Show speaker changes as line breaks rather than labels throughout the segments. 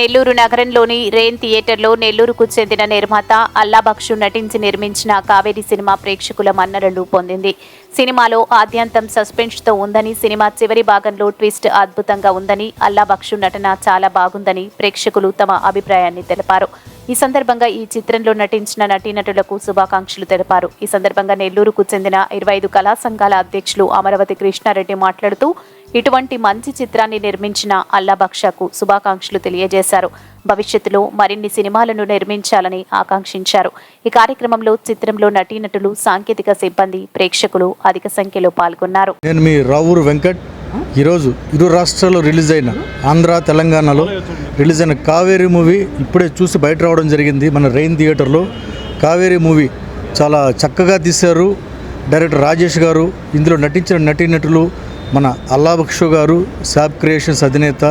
నెల్లూరు నగరంలోని రేన్ థియేటర్లో నెల్లూరుకు చెందిన నిర్మాత అల్లాబక్షు నటించి నిర్మించిన కావేరి సినిమా ప్రేక్షకుల మన్ననలు పొందింది. సినిమాలో ఆద్యంతం సస్పెన్స్తో ఉందని సినిమా చివరి భాగంలో ట్విస్ట్ అద్భుతంగా ఉందని అల్లాబక్షు నటన చాలా బాగుందని ప్రేక్షకులు తమ అభిప్రాయాన్ని తెలిపారు. ఈ సందర్భంగా ఈ చిత్రంలో నటించిన నటీనటులకు శుభాకాంక్షలు తెలిపారు. ఈ సందర్భంగా నెల్లూరుకు చెందిన ఇరవై ఐదు కళా సంఘాల అధ్యక్షులు అమరవతి కృష్ణారెడ్డి మాట్లాడుతూ ఇటువంటి మంచి చిత్రాన్ని నిర్మించిన అల్లాబక్షకు శుభాకాంక్షలు తెలియజేశారు. భవిష్యత్తులో మరిన్ని సినిమాలను నిర్మించాలని ఆకాంక్షించారు. ఈ కార్యక్రమంలో చిత్రంలో నటీనటులు సాంకేతిక సిబ్బంది ప్రేక్షకులు అధిక సంఖ్యలో పాల్గొన్నారు.
నేను మీ రావూరు వెంకట్. ఈరోజు ఇరు రాష్ట్రాల్లో రిలీజ్ అయిన ఆంధ్ర తెలంగాణలో రిలీజ్ అయిన కావేరీ మూవీ ఇప్పుడే చూసి బయట రావడం జరిగింది మన రెయిన్ థియేటర్లో. కావేరీ మూవీ చాలా చక్కగా తీశారు. డైరెక్టర్ రాజేష్ గారు ఇందులో నటించిన నటీనటులు మన అల్లాబక్షు గారు శాబ్ క్రియేషన్స్ అధినేత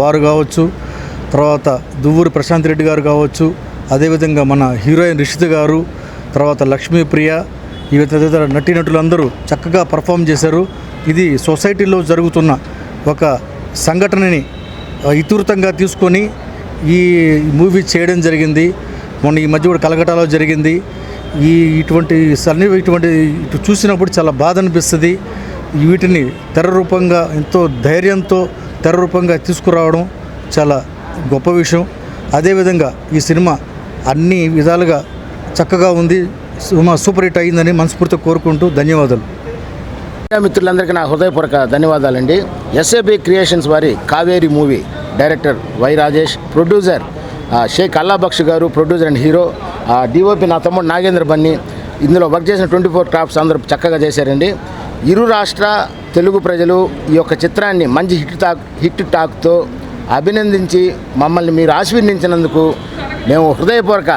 వారు కావచ్చు తర్వాత దువ్వూరు ప్రశాంత్ రెడ్డి గారు కావచ్చు అదేవిధంగా మన హీరోయిన్ రిషిత్ గారు తర్వాత లక్ష్మీప్రియ ఈ తదితర నటీనటులందరూ చక్కగా పర్ఫామ్ చేశారు. ఇది సొసైటీలో జరుగుతున్న ఒక సంఘటనని ఇతివృతంగా తీసుకొని ఈ మూవీ చేయడం జరిగింది. మొన్న ఈ మధ్య కూడా కలకటాలో జరిగింది. ఈ ఇటువంటి సన్ని ఇటువంటి ఇటు చూసినప్పుడు చాలా బాధ అనిపిస్తుంది. వీటిని తెరరూపంగా ఎంతో ధైర్యంతో తెరరూపంగా తీసుకురావడం చాలా గొప్ప విషయం. అదేవిధంగా ఈ సినిమా అన్ని విధాలుగా చక్కగా ఉంది. సినిమా సూపర్ హిట్ అయిందని మనస్ఫూర్తిగా కోరుకుంటూ ధన్యవాదాలు.
మిత్రులందరికీ నా హృదయపూర్వక ధన్యవాదాలండి. ఎస్ఏబి క్రియేషన్స్ వారి Kaveri movie director Y Rajesh producer Shaik Allabaksh garu producer and hero DOP నా తమ్ముడు నాగేంద్ర బన్ని ఇందులో వర్క్ చేసిన ట్వంటీ ఫోర్ క్రాఫ్ట్స్ అందరూ చక్కగా చేశారండి. ఇరు రాష్ట్ర తెలుగు ప్రజలు ఈ యొక్క చిత్రాన్ని మంచి హిట్ టాక్ హిట్ టాక్తో అభినందించి మమ్మల్ని మీరు ఆశీర్వదించినందుకు మేము హృదయపూర్వక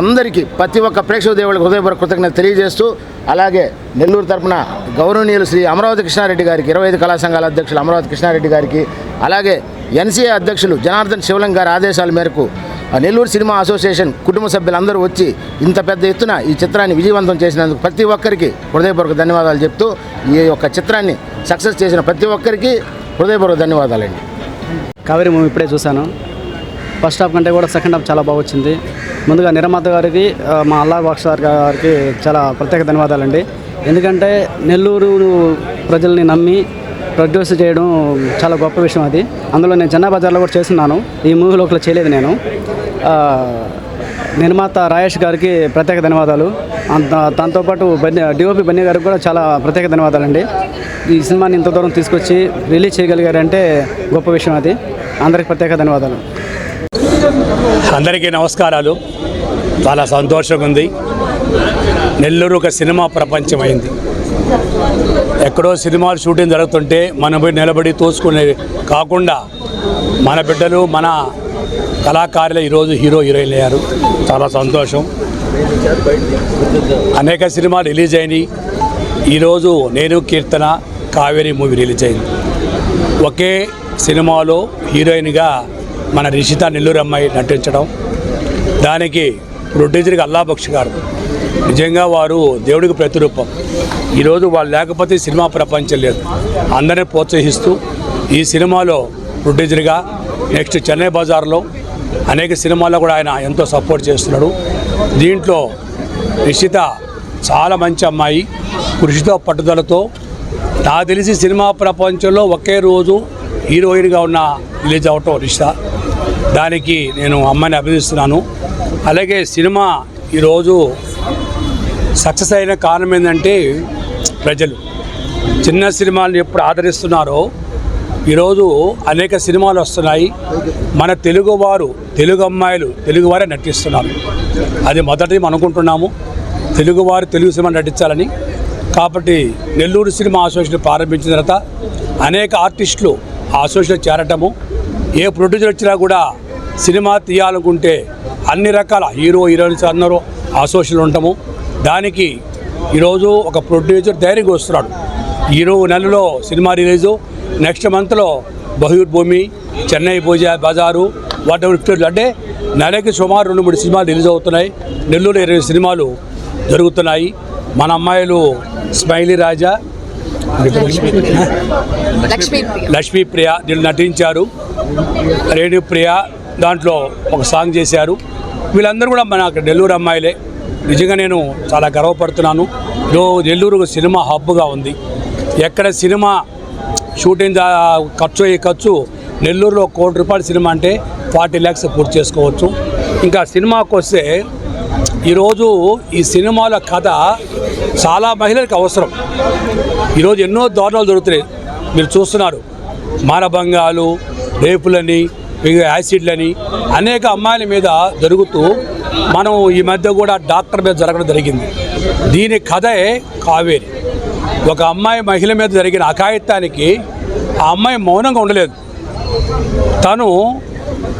అందరికీ ప్రతి ఒక్క ప్రేక్షక దేవుళ్ళకి హృదయపూర్వక కృతజ్ఞత తెలియజేస్తూ అలాగే నెల్లూరు తరపున గౌరవనీయులు శ్రీ అమరావతి కృష్ణారెడ్డి గారికి ఇరవై ఐదు కళా సంఘాల అధ్యక్షులు అమరావతి కృష్ణారెడ్డి గారికి అలాగే ఎన్సీఏ అధ్యక్షులు జనార్దన్ శివలం గారి ఆదేశాల మేరకు నెల్లూరు సినిమా అసోసియేషన్ కుటుంబ సభ్యులందరూ వచ్చి ఇంత పెద్ద ఎత్తున ఈ చిత్రాన్ని విజయవంతం చేసినందుకు ప్రతి ఒక్కరికి హృదయపూర్వక ధన్యవాదాలు చెప్తూ ఈ యొక్క చిత్రాన్ని సక్సెస్ చేసిన ప్రతి ఒక్కరికి హృదయపూర్వక ధన్యవాదాలండి.
కావేరి మూవీ ఇప్పుడే చూశాను. ఫస్ట్ హాఫ్ కంటే కూడా సెకండ్ హాఫ్ చాలా బాగా వచ్చింది. ముందుగా నిర్మాత గారికి మా అల్లా బాక్ష గారికి చాలా ప్రత్యేక ధన్యవాదాలండి. ఎందుకంటే నెల్లూరు ప్రజల్ని నమ్మి ప్రొడ్యూస్ చేయడం చాలా గొప్ప విషయం అది. అందులో నేను చెన్నై బజార్లో కూడా చేస్తున్నాను. ఈ మూవీలో ఒకటి చేయలేదు నేను. నిర్మాత రాయేష్ గారికి ప్రత్యేక ధన్యవాదాలు. అంత దాంతోపాటు బన్య డిఓపి బన్నీ గారికి కూడా చాలా ప్రత్యేక ధన్యవాదాలండి. ఈ సినిమాని ఇంత దూరం తీసుకొచ్చి రిలీజ్ చేయగలిగారంటే గొప్ప విషయం అది. అందరికి ప్రత్యేక ధన్యవాదాలు.
అందరికీ నమస్కారాలు. చాలా సంతోషంగా ఉంది నెల్లూరు ఒక సినిమా ప్రపంచం అయింది ఎక్కడో సినిమాలు షూటింగ్ జరుగుతుంటే మనం పోయి నిలబడి తోసుకునే కాకుండా మన బిడ్డలు మన కళాకారులు ఈరోజు హీరో హీరోయిన్ అయ్యారు. చాలా సంతోషం. అనేక సినిమాలు రిలీజ్ అయినాయి. ఈరోజు నేను కీర్తన కావేరి మూవీ రిలీజ్ అయింది. ఒకే సినిమాలో హీరోయిన్గా మన రిషిత నెల్లూరు అమ్మాయి నటించడం దానికి ప్రొడ్యూసర్కి అల్లాబక్ష్ గారు. నిజంగా వారు దేవుడికి ప్రతిరూపం. ఈరోజు వాళ్ళు లేకపోతే సినిమా ప్రపంచం లేదు. అందరినీ ప్రోత్సహిస్తూ ఈ సినిమాలో ప్రొడ్యూసర్గా నెక్స్ట్ చెన్నై బజార్లో అనేక సినిమాల్లో కూడా ఆయన ఎంతో సపోర్ట్ చేస్తున్నాడు. దీంట్లో నిషిత చాలా మంచి అమ్మాయి. కృషితో పట్టుదలతో. నాకు తెలిసి సినిమా ప్రపంచంలో ఒకే రోజు హీరోయిన్గా ఉన్న రిలీజ్ అవటం రిషిత దానికి నేను అమ్మాయిని అభినందిస్తున్నాను. అలాగే సినిమా ఈరోజు సక్సెస్ అయిన కారణం ఏంటంటే ప్రజలు. చిన్న సినిమాలను ఎప్పుడు ఆదరిస్తున్నారో ఈరోజు అనేక సినిమాలు వస్తున్నాయి. మన తెలుగువారు తెలుగు అమ్మాయిలు తెలుగువారే నటిస్తున్నారు. అది మొదటి మనం అనుకుంటున్నాము. తెలుగువారు తెలుగు సినిమా నటించాలని. కాబట్టి నెల్లూరు సినిమా అసోసియేషన్ ప్రారంభించిన తర్వాత అనేక ఆర్టిస్టులు ఆ అసోసియేషన్ చేరటము. ఏ ప్రొడ్యూసర్ వచ్చినా కూడా సినిమా తీయాలనుకుంటే అన్ని రకాల హీరో హీరోయిన్స్ అందరూ అసోసియేషన్ ఉండటము. దానికి ఈరోజు ఒక ప్రొడ్యూసర్ ధైర్యంగా వస్తున్నాడు. హీరో నెలలో సినిమా రిలీజు. నెక్స్ట్ మంత్లో బహూర్ భూమి చెన్నై పూజ బజారు వాట్ అంటే నెలకి సుమారు రెండు మూడు సినిమాలు రిలీజ్ అవుతున్నాయి. నెల్లూరు ఇరవై సినిమాలు జరుగుతున్నాయి. మన అమ్మాయిలు స్మైలీ రాజా లక్ష్మీప్రియ దీళ్ళు నటించారు. రేణుప్రియ దాంట్లో ఒక సాంగ్ చేశారు. వీళ్ళందరూ కూడా మన నెల్లూరు అమ్మాయిలే. నిజంగా నేను చాలా గర్వపడుతున్నాను. నెల్లూరు సినిమా హబ్గా ఉంది. ఎక్కడ సినిమా షూటింగ్ ఖర్చు అయ్యే ఖర్చు నెల్లూరులో కోటి రూపాయల సినిమా అంటే ఫార్టీ ల్యాక్స్ పూర్తి చేసుకోవచ్చు. ఇంకా సినిమాకు వస్తే ఈరోజు ఈ సినిమాల కథ చాలా మహిళలకు అవసరం. ఈరోజు ఎన్నో దారుణాలు దొరుకుతున్నాయి మీరు చూస్తున్నారు. మానభంగాలు రేపులని యాసిడ్లని అనేక అమ్మాయిల మీద జరుగుతూ మనం ఈ మధ్య కూడా డాక్టర్ మీద జరగడం జరిగింది. దీని కథే కావేరి. ఒక అమ్మాయి మహిళ మీద జరిగిన అకాయిత్యానికి ఆ అమ్మాయి మౌనంగా ఉండలేదు. తను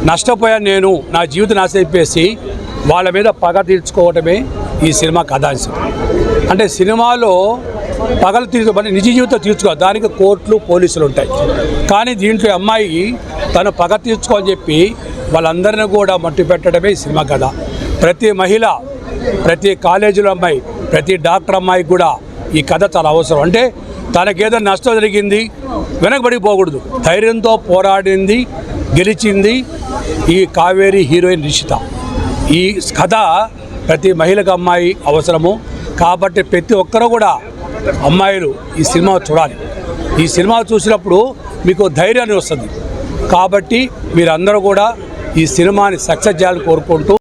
నష్టపోయాను నేను నా జీవితం నాశైపోయేసి వాళ్ళ మీద పగ తీర్చుకోవటమే ఈ సినిమా కథాంశం. అంటే సినిమాలో పగలు తీర్చుకోవాలి నిజ జీవితం తీర్చుకో దానికి కోర్టులు పోలీసులు ఉంటాయి. కానీ దీంట్లో అమ్మాయి తను పగ తీర్చుకో అని చెప్పి వాళ్ళందరినీ కూడా మట్టు పెట్టడమే ఈ సినిమా కథ. ప్రతి మహిళ ప్రతి కాలేజీలో అమ్మాయి ప్రతి డాక్టర్ అమ్మాయికి కూడా ఈ కథ చాలా అవసరం. అంటే తనకేదో నష్టం జరిగింది వెనకబడిపోకూడదు. ధైర్యంతో పోరాడింది గెలిచింది ఈ కావేరి హీరోయిన్ నిషిత ఈ కథ ప్రతి మహిళకు అమ్మాయి అవసరము. కాబట్టి ప్రతి ఒక్కరూ కూడా అమ్మాయిలు ఈ సినిమా చూడాలి. ఈ సినిమా చూసినప్పుడు మీకు ధైర్యాన్ని వస్తుంది. కాబట్టి మీరందరూ కూడా ఈ సినిమాని సక్సెస్ చేయాలని కోరుకుంటూ